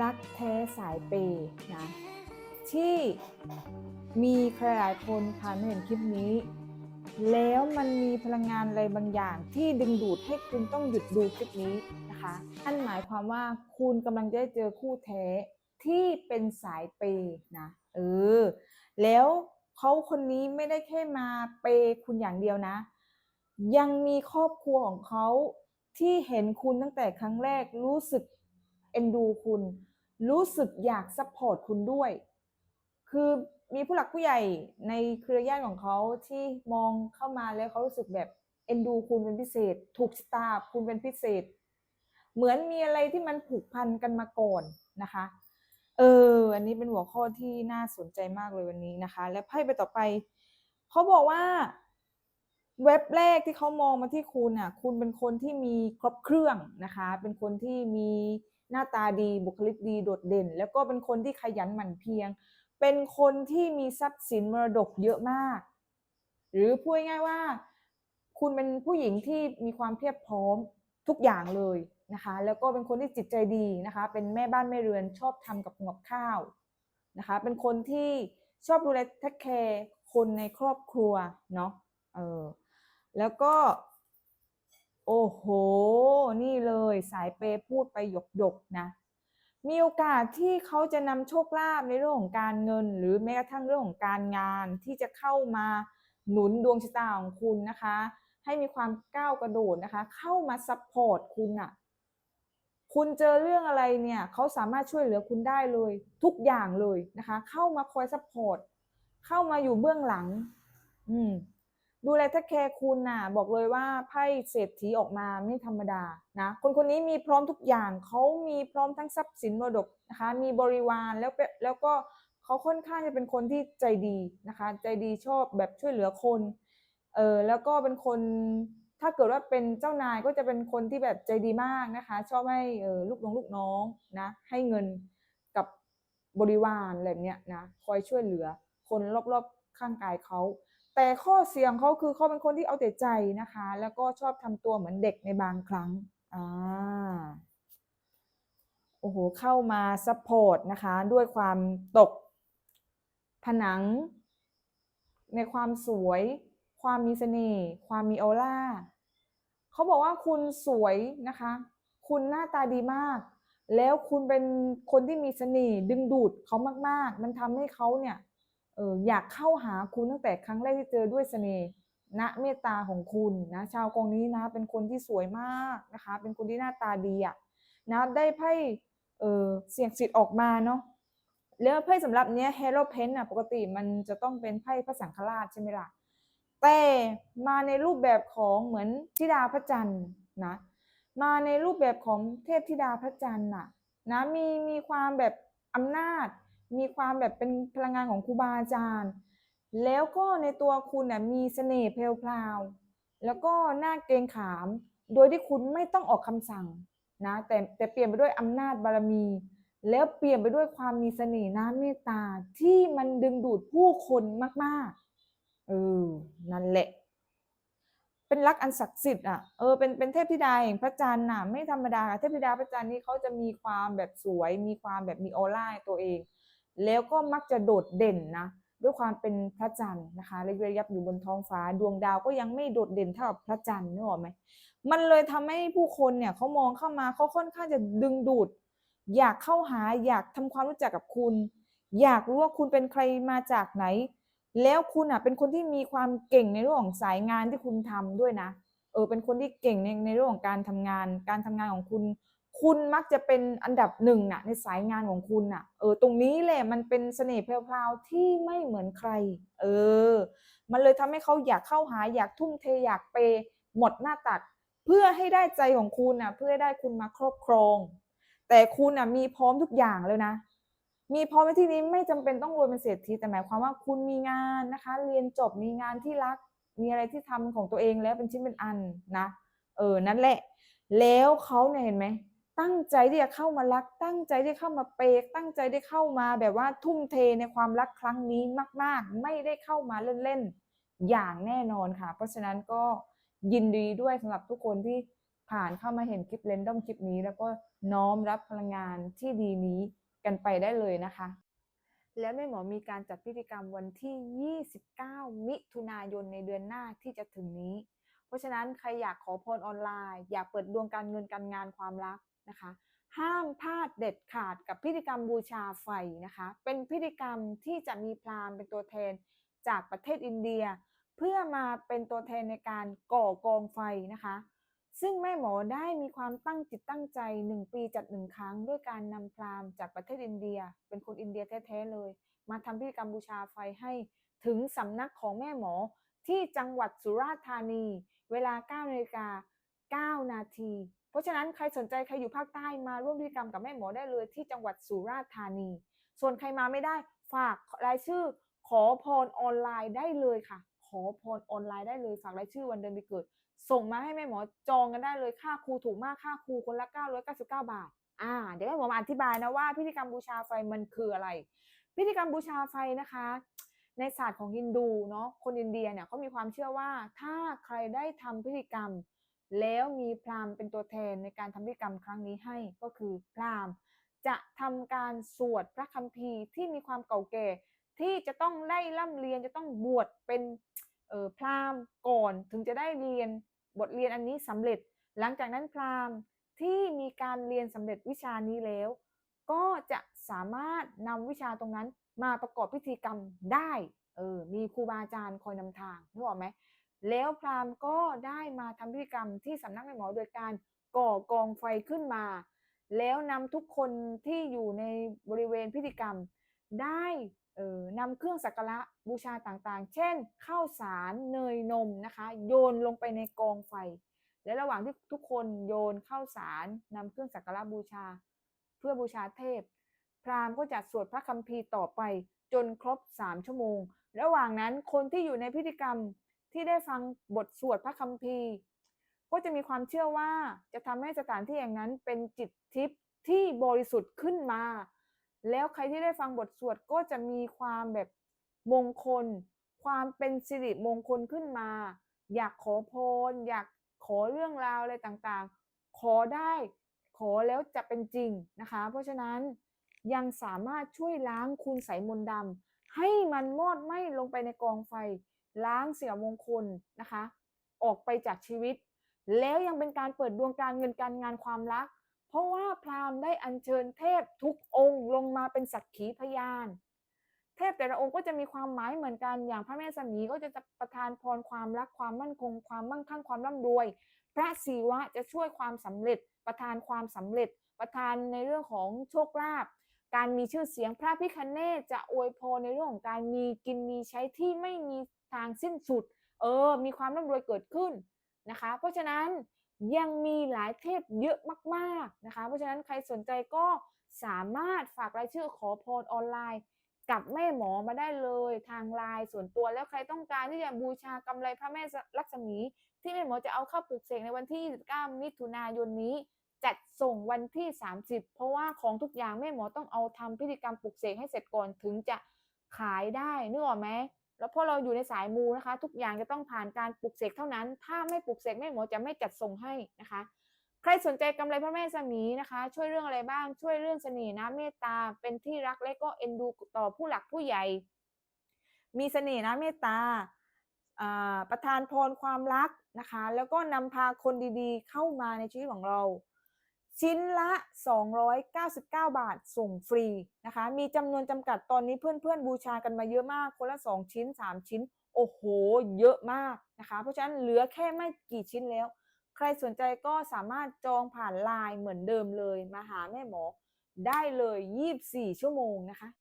รักแท้สายเปย์นะที่มีใครหลายคนผ่านเห็นคลิปนี้ แล้วมันมีพลังงานอะไรบางอย่าง ที่ดึงดูดให้คุณต้องหยุดดูคลิปนี้นะคะนั่นหมายความว่าคุณกำลังจะได้เจอคู่แท้ที่เป็นสายเปย์นะเออแล้วเขาคนนี้ไม่ได้แค่มาเปย์คุณอย่างเดียวนะ ยังมีครอบครัวของเขาที่เห็นคุณตั้งแต่ครั้งแรกรู้สึก เอ็นดูคุณ รู้สึกอยากซัพพอร์ตคุณด้วย คือมีผู้หลักผู้ใหญ่ในเครือญาติของเขาที่มองเข้ามาแล้วเขารู้สึกแบบเอ็นดูคุณเป็นพิเศษ ถูกชะตาคุณเป็นพิเศษ เหมือนมีอะไรที่มันผูกพันกันมาก่อนนะคะ เออ อันนี้เป็นหัวข้อที่น่าสนใจมากเลยวันนี้นะคะ และไพ่ไปต่อไปเขาบอกว่าเว็บแรกที่เขามองมาที่คุณอะ คุณเป็นคนที่มีครบเครื่องนะคะ เป็นคนที่มี หน้าตาดีบุคลิกดีโดดเด่น แล้วก็เป็นคนที่ขยันหมั่นเพียรเป็นคนที่มีทรัพย์สินมรดกเยอะมาก หรือพูดง่ายว่า คุณเป็นผู้หญิงที่มีความเพียบพร้อมทุกอย่างเลยนะคะ แล้วก็เป็นคนที่จิตใจดีนะคะ เป็นแม่บ้านแม่เรือนชอบทำกับกับข้าวนะคะ เป็นคนที่ชอบดูแลทักแคร์คนในครอบครัวเนาะเออแล้วก็ โอ้โห นี่เล ยสายเปย์พูดไปหยกหยกๆนะมีโอกาสที่เขาจะนำโชคลาภในเรื่องของการเงิน หรือแม้กระทั่งเรื่องของการงานที่จะเข้ามาหนุนดวงชะตาของคุณนะคะ ให้มีความก้าวกระโดดนะคะ เข้ามาซัพพอร์ตคุณอะคุณเจอเรื่องอะไรเนี่ยเขาสามารถช่วยเหลือคุณได้เลย ทุกอย่างเลยนะคะ เข้ามาคอยซัพพอร์ตเข้ามาอยู่เบื้องหลัง อืม ดูแลถ้าแคร์คุณน่ะบอกเลยว่าไพ่เศรษฐีออกมาไม่ธรรมดานะคนคนนี้มีพร้อมทุกอย่างเขามีพร้อมทั้งทรัพย์สินมรดกนะคะมีบริวารแล้วแล้วก็เขาค่อนข้างจะเป็นคนที่ใจดีนะคะ ใจดีชอบแบบช่วยเหลือคนเออแล้วก็เป็นคนถ้าเกิดว่าเป็นเจ้านายก็จะเป็นคนที่แบบใจดีมากนะคะ ชอบให้เออลูกน้องลูกน้องนะให้เงินกับบริวารอะไรเนี้ยนะคอยช่วยเหลือคนรอบๆข้างกายเขา แต่ข้อเสียงเขาคือเขาเป็นคนที่เอาแต่ใจนะคะ แล้วก็ชอบทำตัวเหมือนเด็กในบางครั้งอ่าโอ้โหเข้ามาซัพพอร์ตนะคะ ด้วยความตกผนัง ในความสวย ความมีเสน่ห์ความมีออร่าเขาบอกว่าคุณสวยนะคะ คุณหน้าตาดีมาก แล้วคุณเป็นคนที่มีเสน่ห์ดึงดูดเขามาก ๆ มันทำให้เขาเนี่ย อออยากเข้าหาคุณตั้งแต่ครั้งแรกที่เจอด้วยเสน่ห์ณเมตตาของคุณนะชาวกองนี้นะ เป็นคนที่สวยมากนะคะ เป็นคนที่หน้าตาดีอะนะได้ไพ่เออเสียงสิทธิ์ออกมาเนาะแล้วไพ่สำหรับเนี้ยเฮโร่เพนอะปกติมันจะต้องเป็นไพ่พระสังฆราชใช่ไหมล่ะแต่มาในรูปแบบของเหมือนธิดาพระจันทร์นะมาในรูปแบบของเทพธิดาพระจันทร์น่ะนะมีมีความแบบอำนาจ มีความแบบเป็นพลังงานของครูบาอาจารย์ แล้วก็ในตัวคุณน่ะมีเสน่ห์เพลวพราวแล้วก็หน้าเกรงขาม โดยที่คุณไม่ต้องออกคำสั่งนะแต่แต่เปลี่ยนไปด้วยอำนาจบารมี แล้วเปลี่ยนไปด้วยความมีเสน่ห์น้ำเมตตาที่มันดึงดูดผู้คนมากๆเออนั่นแหละ เป็นรักอันศักดิ์สิทธิ์อะเออเป็นเป็นเทพธิดาแห่งพระจันทร์น่ะไม่ธรรมดาเทพธิดาพระจันทร์นี่เขาจะมีความแบบสวย มีความแบบมีออร่าตัวเอง แล้วก็มักจะโดดเด่นนะด้วยความเป็นพระจันทร์นะคะระยิบระยับอยู่บนท้องฟ้า ดวงดาวก็ยังไม่โดดเด่นเท่ากับพระจันทร์นึกออกไหมมันเลยทำให้ผู้คนเนี่ยเขามองเข้ามาเขาค่อนข้างจะดึงดูด อยากเข้าหาอยากทำความรู้จักกับคุณ อยากรู้ว่าคุณเป็นใครมาจากไหน แล้วคุณอะเป็นคนที่มีความเก่งในเรื่องของสายงานที่คุณทำด้วยนะเออเป็นคนที่เก่งในในเรื่องของการทำงาน การทำงานของคุณ คุณมักจะเป็นอันดับหนึ่งน่ะในสายงานของคุณน่ะเออตรงนี้แหละมันเป็นเสน่ห์แพรวๆที่ไม่เหมือนใคร เออ มันเลยทำให้เขาอยากเข้าหาอยากทุ่มเทอยากเปยหมดหน้าตักเพื่อให้ได้ใจของคุณน่ะเพื่อให้ได้คุณมาครอบครอง แต่คุณน่ะมีพร้อมทุกอย่างเลยนะ มีพร้อมในที่นี้ไม่จำเป็นต้องรวยเป็นเศรษฐีแต่หมายความว่าคุณมีงานนะคะ เรียนจบมีงานที่รัก มีอะไรที่ทำของตัวเองแล้วเป็นชิ้นเป็นอันนะ เออนั่นแหละ แล้วเขาเนี่ยเห็นไหม ตั้งใจที่จะเข้ามารัก ตั้งใจที่เข้ามาเปย์ตั้งใจที่เข้ามาแบบว่าทุ่มเทในความรักครั้งนี้มาก ๆ ไม่ได้เข้ามาเล่นๆอย่างแน่นอนค่ะ เพราะฉะนั้นก็ยินดีด้วยสำหรับทุกคนที่ผ่านเข้ามาเห็นคลิปเรนดอมคลิปนี้ แล้วก็น้อมรับพลังงานที่ดีนี้กันไปได้เลยนะคะ และแม่หมอมีการจัดพิธีกรรมวันที่ 29 มิถุนายนในเดือนหน้าที่จะถึงนี้ เพราะฉะนั้นใครอยากขอพรออนไลน์ อยากเปิดดวงการเงินการงานความรัก นะคะ ห้ามพลาดเด็ดขาดกับพิธีกรรมบูชาไฟนะคะ เป็นพิธีกรรมที่จะมีพราหมณ์เป็นตัวแทนจากประเทศอินเดีย เพื่อมาเป็นตัวแทนในการก่อกองไฟนะคะ ซึ่งแม่หมอได้มีความตั้งจิตตั้งใจ 1 ปีจัดหนึ่งครั้ง ด้วยการนำพราหมณ์จากประเทศอินเดีย เป็นคนอินเดียแท้ๆเลย มาทำพิธีกรรมบูชาไฟให้ถึงสำนักของแม่หมอที่จังหวัดสุราษฎร์ธานี เวลา9นาฬิกา9นาที เพราะฉะนั้นใครสนใจใครอยู่ภาคใต้มาร่วมพิธีกรรมกับแม่หมอได้เลยที่จังหวัดสุราษฎร์ธานี ส่วนใครมาไม่ได้ฝากรายชื่อขอพรออนไลน์ได้เลยค่ะ ขอพรออนไลน์ได้เลยฝากรายชื่อวันเดือนปีเกิด ส่งมาให้แม่หมอจองกันได้เลยค่าครูถูกมากค่าครูคนละ 999 บาทอ่าเดี๋ยวแม่หมอมาอธิบายนะว่าพิธีกรรมบูชาไฟมันคืออะไร พิธีกรรมบูชาไฟนะคะ ในศาสตร์ของฮินดูเนาะคนอินเดียเนี่ยเขามีความเชื่อว่าถ้าใครได้ทำพิธีกรรม แล้วมีพราหมณ์เป็นตัวแทนในการทำพิธีกรรมครั้งนี้ให้ก็คือพราหมณ์ จะทำการสวดพระคัมภีร์ที่มีความเก่าแก่ ที่จะต้องได้ร่ำเรียนจะต้องบวชเป็นเอ่อพราหมณ์ก่อนถึงจะได้เรียนบทเรียนอันนี้สำเร็จ หลังจากนั้นพราหมณ์ที่มีการเรียนสำเร็จวิชานี้แล้ว ก็จะสามารถนำวิชาตรงนั้นมาประกอบพิธีกรรมได้เออมีครูบาอาจารย์คอยนำทางนึกออกไหม แล้วพราหมณ์ก็ได้มาทำพิธีกรรมที่สำนักแม่หมอโดยการก่อกองไฟขึ้นมา แล้วนำทุกคนที่อยู่ในบริเวณพิธีกรรม ได้เออนำเครื่องสักการะบูชาต่างๆ เช่นข้าวสารเนยนมนะคะ โยนลงไปในกองไฟ และระหว่างที่ทุกคนโยนข้าวสารนำเครื่องสักการะบูชา เพื่อบูชาเทพ พราหมณ์ก็จะสวดพระคัมภีร์ต่อไปจนครบ3ชั่วโมง ระหว่างนั้นคนที่อยู่ในพิธีกรรม ที่ได้ฟังบทสวดพระคัมภีร์ ก็จะมีความเชื่อว่าจะทำให้สถานที่แห่งนั้นเป็นจิตทิพย์ที่บริสุทธิ์ขึ้นมา แล้วใครที่ได้ฟังบทสวดก็จะมีความแบบมงคล ความเป็นสิริมงคลขึ้นมา อยากขอพรอยากขอเรื่องราวอะไรต่างๆ ขอได้ขอแล้วจะเป็นจริงนะคะ เพราะฉะนั้นยังสามารถช่วยล้างคุณใสยมนต์ดำให้มันมอดไหม้ลงไปในกองไฟ ล้างเสียมงคลนะคะ ออกไปจากชีวิต แล้วยังเป็นการเปิดดวงการเงินการงานความรัก เพราะว่าพราหมณ์ได้อัญเชิญเทพทุกองค์ลงมาเป็นสักขีพยาน เทพแต่ละองค์ก็จะมีความหมายเหมือนกันอย่างพระแม่สมีก็จะประทานพรความรักความมั่นคง ความมั่งคั่งความร่ำรวย พระศิวะจะช่วยความสำเร็จ ประทานความสำเร็จ ประทานในเรื่องของโชคลาภการมีชื่อเสียงพระพิคเนศจะอวยพรในเรื่องของการมีกินมีใช้ที่ไม่มี ทางสิ้นสุด เออ มีความร่ำรวยเกิดขึ้นนะคะ เพราะฉะนั้นยังมีหลายเทพเยอะมากๆนะคะ เพราะฉะนั้นใครสนใจก็สามารถฝากรายชื่อขอพรออนไลน์ กับแม่หมอมาได้เลยทางไลน์ส่วนตัวแล้วใครต้องการที่จะบูชากำไรพระแม่ลักษมี ที่แม่หมอจะเอาเข้าปลูกเสกในวันที่ 29 มิถุนายนนี้ จัดส่งวันที่ 30 เพราะว่าของทุกอย่างแม่หมอต้องเอาทำพิธีกรรมปลุกเสกให้เสร็จก่อนถึงจะขายได้นึกออกไหม แล้วพอเราอยู่ในสายมูนะคะ ทุกอย่างจะต้องผ่านการปลุกเสกเท่านั้น ถ้าไม่ปลุกเสกแม่หมอจะไม่จัดส่งให้นะคะ ใครสนใจกำไรพระแม่สมีนะคะ ช่วยเรื่องอะไรบ้าง ช่วยเรื่องเสน่ห์น้ำเมตตา เป็นที่รักและก็เอ็นดูต่อผู้หลักผู้ใหญ่ มีเสน่ห์น้ำเมตตาอ่าประทานพรความรักนะคะ แล้วก็นำพาคนดีๆ เข้ามาในชีวิตของเรา ชิ้นละ 299 บาทส่งฟรีนะคะ มีจำนวนจำกัดตอนนี้เพื่อนๆ บูชากันมาเยอะมาก คนละ 2 ชิ้น 3 ชิ้น โอ้โห เยอะมากนะคะ เพราะฉะนั้นเหลือแค่ไม่กี่ชิ้นแล้ว ใครสนใจก็สามารถจองผ่านไลน์เหมือนเดิมเลย มาหาแม่หมอได้เลย 24 ชั่วโมงนะคะ